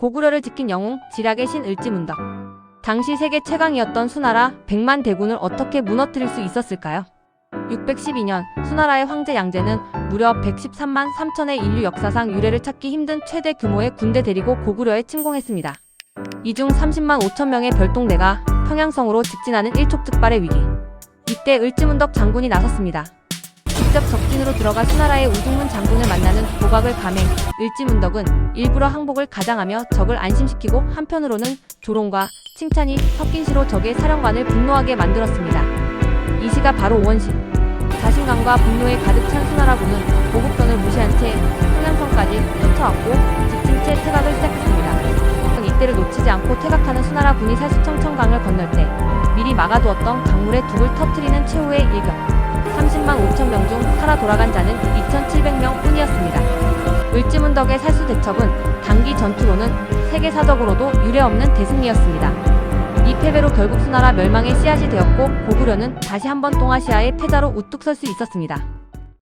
고구려를 지킨 영웅, 지략의 신 을지문덕. 당시 세계 최강이었던 수나라 100만 대군을 어떻게 무너뜨릴 수 있었을까요? 612년 수나라의 황제 양제는 무려 113만 3천의 인류 역사상 유례를 찾기 힘든 최대 규모의 군대 데리고 고구려에 침공했습니다. 이 중 30만 5천 명의 별동대가 평양성으로 직진하는 일촉즉발의 위기. 이때 을지문덕 장군이 나섰습니다. 직접 적진으로 들어가 수나라의 우중문 장군 을 만나는 도각을 감행, 을지문덕은 일부러 항복을 가장하며 적을 안심시키고 한편으로는 조롱과 칭찬이 섞인 시로 적의 사령관을 분노하게 만들었습니다. 이 시가 바로 오원시. 자신감과 분노에 가득 찬 수나라군은 보급선을 무시한 채 평양성까지 쫓아왔고 지친 채 퇴각을 시작했습니다. 이때를 놓치지 않고 퇴각하는 수나라군이 사시청천강을 건널 때 미리 막아두었던 강물에 둑을 터트리는 최후의 일격. 30만 5천 명 중 살아 돌아간 자는 2,700명 뿐이었습니다. 을지문덕의 살수 대첩은 단기 전투로는 세계 사적으로도 유례없는 대승리였습니다. 이 패배로 결국 수나라 멸망의 씨앗이 되었고 고구려는 다시 한 번 동아시아의 패자로 우뚝 설 수 있었습니다.